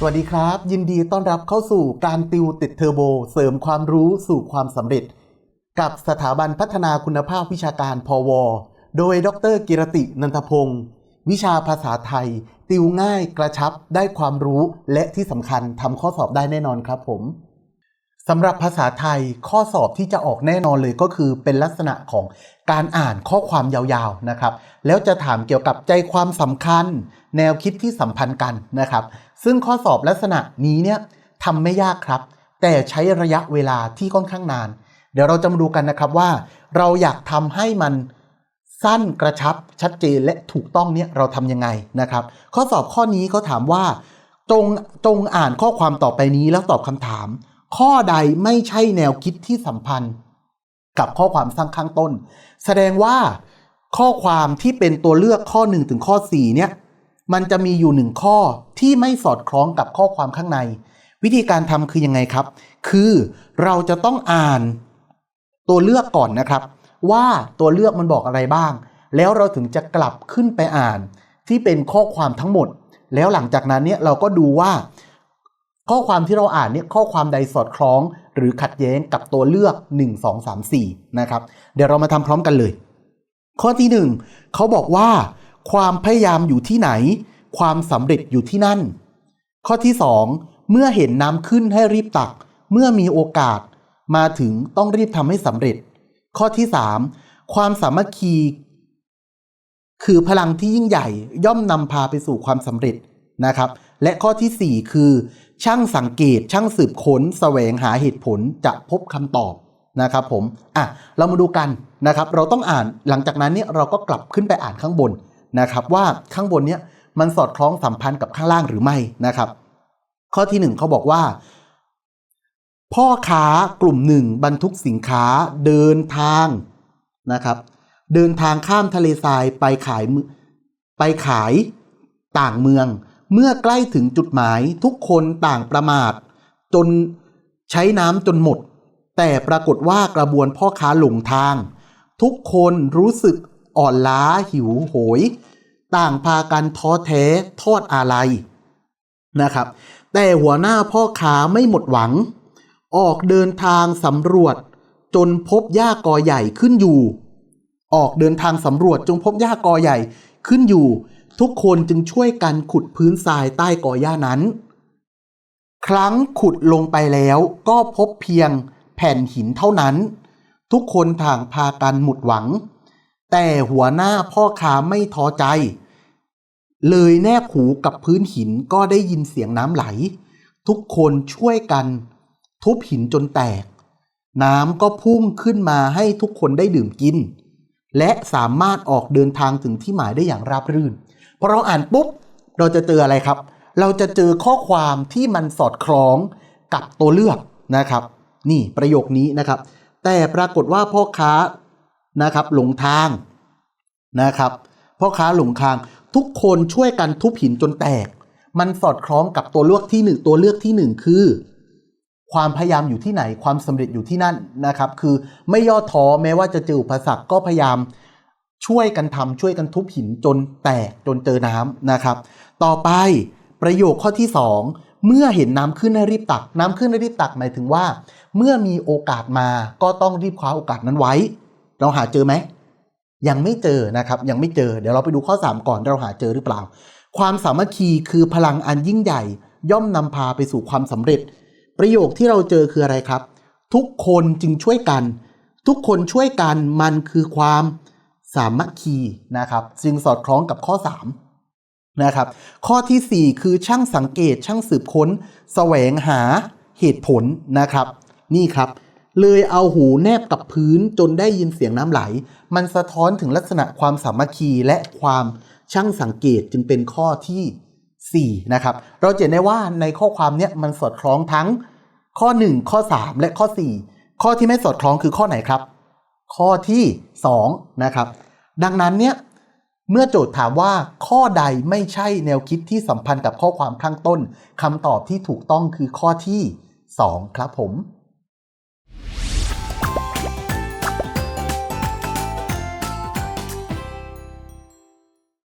สวัสดีครับ ยินดีต้อนรับเข้าสู่การติวติดเทอร์โบ เสริมความรู้สู่ความสำเร็จ กับสถาบันพัฒนาคุณภาพวิชาการพวโดยดรกิรตินันทพงศ์วิชาภาษาไทย ติวง่ายกระชับได้ความรู้และที่สำคัญทำข้อสอบได้แน่นอนครับผม สำหรับภาษาไทยข้อสอบที่จะออกแน่นอนเลยก็คือเป็นลักษณะของการอ่านข้อความยาวๆนะครับ แล้วจะถามเกี่ยวกับใจความสำคัญ แนวคิดที่สัมพันธ์กันนะครับ ซึ่งข้อสอบลักษณะนี้เนี่ยทำไม่ยากครับ แต่ใช้ระยะเวลาที่ค่อนข้างนาน เดี๋ยวเราจะมาดูกันนะครับว่า เราอยากทำให้มันสั้นกระชับชัดเจนและถูกต้องเนี่ยเราทำยังไงนะครับ ข้อสอบข้อนี้เขาถามว่าจงจงอ่านข้อความต่อไปนี้แล้วตอบคำถาม ข้อใดไม่ใช่แนวคิดที่สัมพันธ์ กับข้อความสร้างข้างต้น แสดงว่าข้อความที่เป็นตัวเลือกข้อ 1 ถึงข้อ 4 เนี่ย มันจะมีอยู่หนึ่งข้อที่ไม่สอดคล้องกับข้อความข้างใน วิธีการทำคือยังไงครับ คือเราจะต้องอ่านตัวเลือกก่อนนะครับ ว่าตัวเลือกมันบอกอะไรบ้าง แล้วเราถึงจะกลับขึ้นไปอ่านที่เป็นข้อความทั้งหมด แล้วหลังจากนั้นเนี่ยเราก็ดูว่า ข้อความที่เราอ่านเนี่ยข้อความใดสอดคล้อง หรือขัดแย้งกับตัวเลือก 1 2 3 4นะครับเดี๋ยวเรามาทำพร้อมกันเลย ข้อที่ 1เขาบอกว่า ความพยายามอยู่ที่ไหน ความสำเร็จอยู่ที่นั่น ข้อที่ 2 เมื่อเห็นน้ำขึ้นให้รีบตัก เมื่อมีโอกาส มาถึงต้องรีบทำให้สำเร็จ ข้อที่ 3 ความสามัคคี คือพลังที่ยิ่งใหญ่ย่อมนำพาไปสู่ความสำเร็จนะครับ และข้อทีสี่4 คือ ช่างสังเกต ช่างสืบค้นแสวงหาเหตุผลจะพบคำตอบนะครับผมอะเรามาดูกันนะครับ เราต้องอ่านหลังจากนั้นเนี่ยเราก็กลับขึ้นไปอ่านข้างบนนะครับ ว่าข้างบนเนี่ยมันสอดคล้องสัมพันธ์กับข้างล่างหรือไม่นะครับ ข้อที่หนึ่งเขาบอกว่า พ่อค้ากลุ่มหนึ่งบรรทุกสินค้าเดินทางนะครับ เดินทางข้ามทะเลทรายไปขายไปขายต่างเมือง เมื่อใกล้ถึงจุดหมายทุกคนต่างประมาท จนใช้น้ำจนหมด แต่ปรากฏว่ากระบวนพ่อค้าหลงทาง ทุกคนรู้สึกอ่อนล้าหิวโหย ต่างพากันท้อแท้ทอดอาลัยนะครับ แต่หัวหน้าพ่อค้าไม่หมดหวัง ออกเดินทางสำรวจ จนพบหญ้ากอใหญ่ขึ้นอยู่ ออกเดินทางสำรวจจงพบหญ้ากอใหญ่ขึ้นอยู่ ทุกคนจึงช่วยกันขุดพื้นทรายใต้กอหญ้านั้น ครั้งขุดลงไปแล้วก็พบเพียงแผ่นหินเท่านั้น ทุกคนต่างพากันหมดหวัง แต่หัวหน้าพ่อค้าไม่ท้อใจ เลยแนบหูกับพื้นหินก็ได้ยินเสียงน้ำไหล ทุกคนช่วยกัน ทุบหินจนแตก น้ำก็พุ่งขึ้นมาให้ทุกคนได้ดื่มกิน และสามารถออกเดินทางถึงที่หมายได้อย่างราบรื่นพอเราอ่านปุ๊บเราจะเจออะไรครับ เราจะเจอข้อความที่มันสอดคล้องกับตัวเลือกนะครับ นี่ประโยคนี้นะครับ แต่ปรากฏว่าพ่อค้านะครับหลงทางนะครับพ่อค้าหลงทางทุกคนช่วยกันทุบหินจนแตก มันสอดคล้องกับตัวเลือกที่หนึ่งตัวเลือกที่หนึ่งคือ ความพยายามอยู่ที่ไหนความสำเร็จอยู่ที่นั่นนะครับ คือไม่ย่อท้อแม้ว่าจะเจออุปสรรคก็พยายามช่วยกันทำช่วยกันทุบหินจนแตกจนเจอน้ำนะครับ ต่อไปประโยคข้อที่ 2 เมื่อเห็นน้ำขึ้นให้รีบตัก น้ำขึ้นให้รีบตักหมายถึงว่า เมื่อมีโอกาสมาก็ต้องรีบคว้าโอกาสนั้นไว้ เราหาเจอไหมยังไม่เจอนะครับยังไม่เจอเดี๋ยวเราไปดูข้อ 3 ก่อนเราหาเจอหรือเปล่า ความสามัคคีคือพลังอันยิ่งใหญ่ ย่อมนำพาไปสู่ความสำเร็จ ประโยคที่เราเจอคืออะไรครับ ทุกคนจึงช่วยกัน ทุกคนช่วยกันมันคือความสามัคคีนะครับจึงสอดคล้องกับข้อ 3 นะครับ ข้อทีสี่ 4 คือช่างสังเกตช่างสืบค้น แสวงหาเหตุผลนะครับ นี่ครับ เลยเอาหูแนบกับพื้นจนได้ยินเสียงน้ำไหล มันสะท้อนถึงลักษณะความสามัคคีและความช่างสังเกตจึงเป็นข้อที่ 4 นะครับ เราเห็นได้ว่าในข้อความเนี้ยมันสอดคล้องทั้งข้อ 1 ข้อ 3 และข้อ 4 ข้อที่ไม่สอดคล้องคือข้อไหนครับ ข้อที่ 2 นะครับ ดังนั้นเนี่ยเมื่อโจทย์ถามว่าข้อใดไม่ใช่แนวคิดที่สัมพันธ์กับข้อความข้างต้นคำตอบที่ถูกต้องคือข้อที่ 2 ครับผม